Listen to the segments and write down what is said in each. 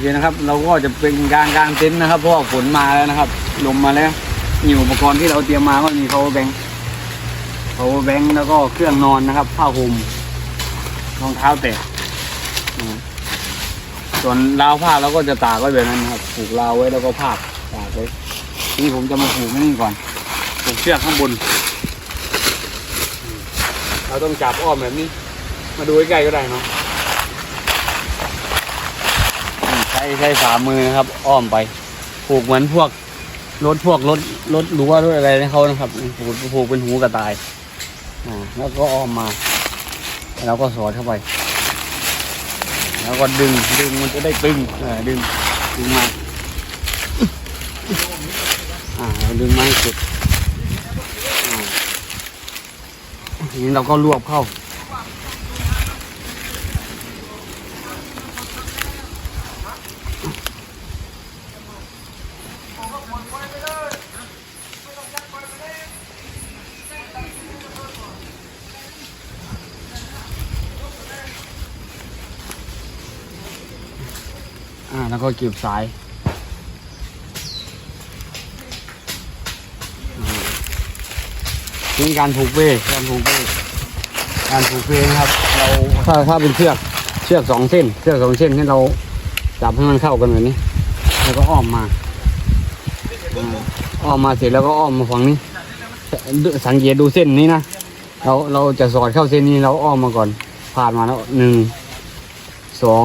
เคนะครับ เราก็จะเป็นกลารกลางเต็นท์นะครับ เพราะว่าฝนมาแล้วนะครับ ลมมาแล้วนี่อุปกรณ์ที่เราเตรียมมาก็มี power bank power bank แล้วก็เครื่องนอนนะครับ ผ้าห่มรองเท้าแตะส่วนราวผ้าเราก็จะตากไว้แบบนั้นนะครับ ผูกราวไว้แล้วก็ผ้าตากไว้นี่ผมจะมาผูกนี่ก่อนผูกเชือกข้างบน เราต้องจับอ้อมแบบนี้ มาดูใกล้ๆก็ได้เนาะอืม ใช้ฝ่ามือนะครับ อ้อมไป ผูกเหมือนพวกรถพวกรถรถรั้วรถอะไรให้เขานะครับผูกผูกเป็นหูกระต่ายอ่าแล้วก็อ้อมมา แล้วก็สอดเข้าไป แล้วก็ดึงดึงมันจะได้ตึงเออดึงดึงมาอ่าเราดึงมาให้สุดอ่าทีนี้เราก็รวบเข้า อ่าแล้วก็เก็บสายอ่านี่การผูกเป้การผูกเป้การผูกเป้นะครับ เราถ้าถ้าเป็นเชือกเชือกสองเส้น เชือกสองเส้นให้เราจับให้มันเข้ากันแบบนี้ แล้วก็อ้อมมาอ่าอ้อมมาเสร็จแล้วก็อ้อมมาฝั่งนี้สังเกตดูเส้นนี้นะเราเราจะสอดเข้าเส้นนี้เราอ้อมมาก่อน ผ่านมาแล้วหนึ่งสอง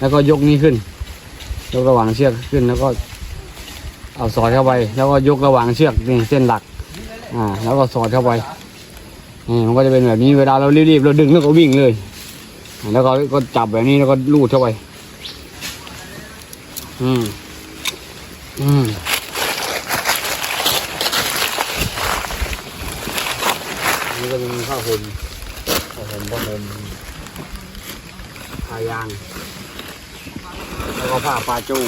แล้วก็ยกนี้ขึ้น ยกระหว่างเชือกขึ้นแล้วก็ เอาสอดเข้าไป แล้วก็ยกระหว่างเชือกนี่เส้นหลัก อ่า แล้วก็สอดเข้าไปนี่มันก็จะเป็นแบบนี้เวลาเรารีบๆเราดึงแล้วก็วิ่งเลย แล้วก็ก็จับแบบนี้แล้วก็ลูดเข้าไป อืม อืมนี่ก็จะมีผ้าห่มผ้าห่มผ้าห่มผ้ายาง แล้วก็ผ้าปลาจู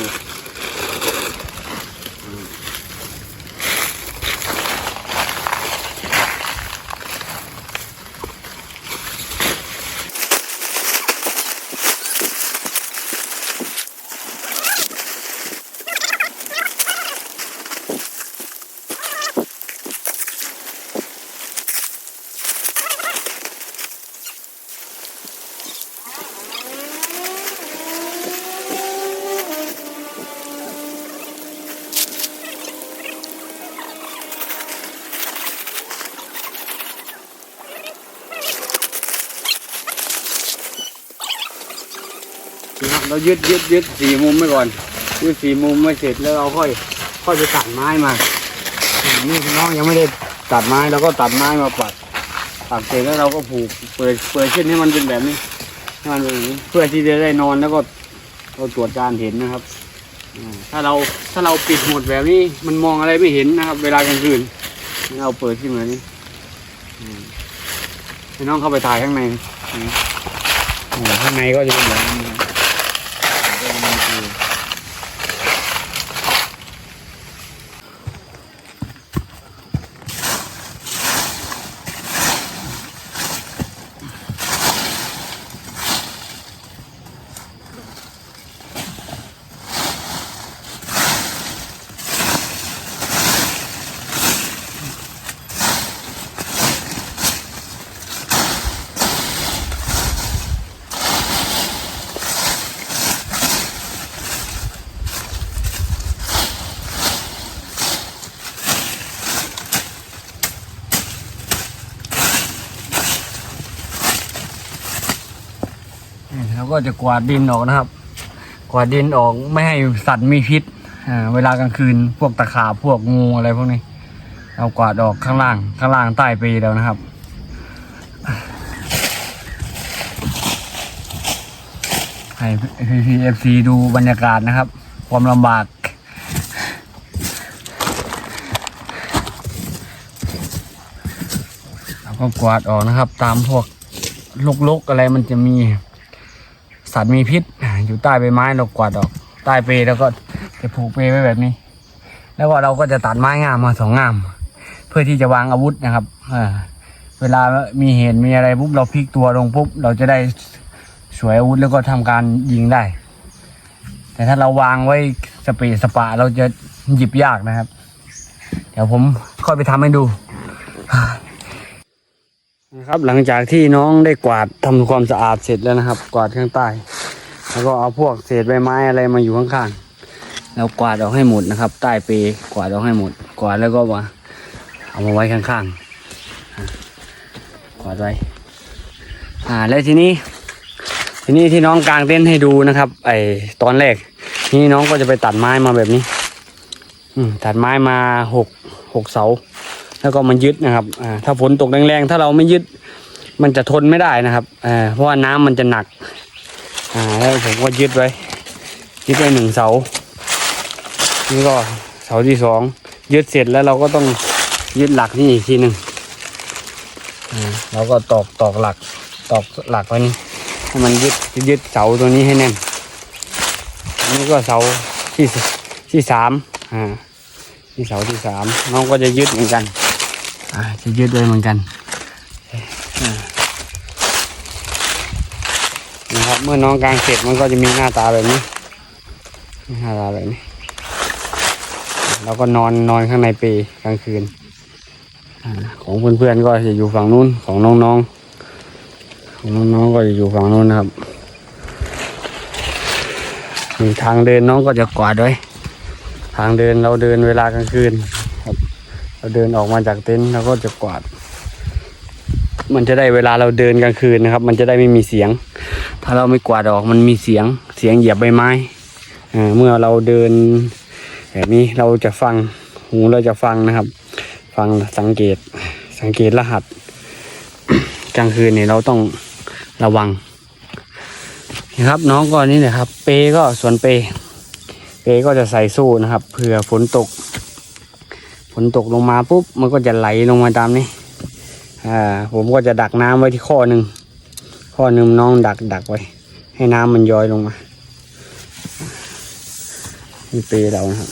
นะครับ เรายึดยึดยึดสี่มุมไว้ก่อนยึดสี่มุมไว้เสร็จแล้วเราค่อยค่อยไปตัดไม้มานี่พี่น้องยังไม่ได้ตัดไม้เราก็ตัดไม้มาปัดตัดเสร็จแล้วเราก็ผูกเปิดเปิดเช่นให้มันเป็นแบบนี้ให้มันเป็นแบบนี้เพื่อที่จะได้นอนแล้วก็เราตรวจการเห็นนะครับถ้าเราถ้าเราปิดหมดแบบนี้มันมองอะไรไม่เห็นนะครับ เวลากลางคืนเราเปิดขึ้นมานี้ให้น้องเข้าไปถ่ายข้างในข้างในก็จะเป็นแบบนี้ แล้วก็จะกวาดดินออกนะครับ กวาดดินออกไม่ให้สัตว์มีพิษเวลากลางคืนพวกตะขาบพวกงูอะไรพวกนี้ เรากวาดออกข้างล่างข้างล่างใต้ปีแล้วนะครับให้พีเอฟซีดูบรรยากาศนะครับ ความลำบากแล้วก็กวาดออกนะครับ ตามพวกลกๆอะไรมันจะมี สัตว์มีพิษ อยู่ใต้ใบไม้เรากวาดออก ใต้เปลแล้วก็จะผูกเปลไว้แบบนี้ แล้วก็เราก็จะตัดไม้งามมาสองงาม เพื่อที่จะวางอาวุธนะครับเวลามีเหตุมีอะไรปุ๊บเราพลิกตัวลงปุ๊บเราจะได้สวยอาวุธแล้วก็ทำการยิงได้ แต่ถ้าเราวางไว้สเปรย์สปาเราจะหยิบยากนะครับ เดี๋ยวผมค่อยไปทำให้ดู นะครับหลังจากที่น้องได้กวาดทำความสะอาดเสร็จแล้วนะครับ กวาดข้างใต้ แล้วก็เอาพวกเศษใบไม้อะไรมาอยู่ข้างๆแล้วกวาดออกให้หมดนะครับ ใต้เปร์กวาดออกให้หมด กวาดแล้วก็มาเอามาไว้ข้างๆกวาดไว้อ่าแล้วทีนี้ ทีนี้ที่น้องกางเต็นให้ดูนะครับ ไอตอนแรกทีนี้น้องก็จะไปตัดไม้มาแบบนี้ อืมตัดไม้มาหกหกเสา แล้วก็มันยึดนะครับถ้าฝนตกแรงๆถ้าเราไม่ยึดมันจะทนไม่ได้นะครับเพราะว่าน้ำมันจะหนักแล้วผมก็ยึดไว้ยึดไว้หนึ่งเสานี่ก็เสาที่สองยึดเสร็จแล้วเราก็ต้องยึดหลักนี่อีกทีหนึ่งเราก็ตอกตอกหลักตอกหลักไว้นี่ให้มันยึดยึดเสาตัวนี้ให้แน่นนนี้ก็เสาที่ที่สามอ่าที่เสาที่สามน้องก็จะยึดเหมือนกัน จะยึดไว้เหมือนกันนะครับเมื่อน้องกลางเสร็จมันก็จะมีหน้าตาแบบนี้หน้าตาแบบนี้แล้วก็นอนนอนข้างในปรกลางคืนอาของเพื่อนๆก็จะอยู่ฝั่งนู้นของน้องๆของน้องๆก็จะอยู่ฝั่งนู้นนะครับมีทางเดินน้องก็จะกวาดไว้ทางเดินเราเดินเวลากลางคืน เราเดินออกมาจากเต็นท์เราก็จะกวาด มันจะได้เวลาเราเดินกลางคืนนะครับ มันจะได้ไม่มีเสียง ถ้าเราไม่กวาดออกมันมีเสียงเสียงเหยียบใบไม้อ่าเมื่อเราเดินแบบนี้เราจะฟังหูเราจะฟังนะครับ ฟังสังเกตสังเกตรหัส กลางคืนเนี่ยเราต้องระวังนะครับน้องก็นี่นะครับ เปก็ส่วนเป เปก็จะใส่สู้นะครับเผื่อฝนตก ฝนตกลงมาปุ๊บมันก็จะไหลลงมาตามนี้อ่าผมก็จะดักน้ำไว้ที่ข้อหนึ่งข้อหนึ่งน้องดักดักไว้ ให้น้ำมันย้อยลงมานี่เปเรานะครับ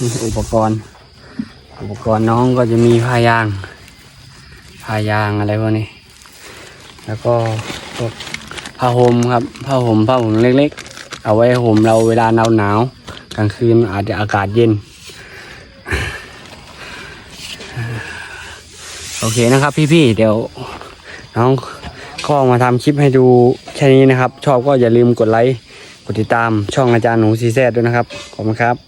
นี่อุปกรณ์ อุปกรณ์น้องก็จะมีผ้ายางผ้ายางอะไรพวกนี้ แล้วก็พวกผ้าห่มครับผ้าห่มผ้าห่มเล็ก ๆ เอาไว้ห่มเราเวลาหนาวหนาวกลางคืนอาจจะอากาศเย็น โอเคนะครับ พี่ๆเดี๋ยวน้องก็มาทำคลิปให้ดูแค่นี้นะครับ ชอบก็อย่าลืมกดไลค์กดติดตามช่องอาจารย์หนูซีแซดด้วยนะครับขอบคุณครับ